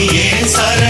சுவாமியே சரண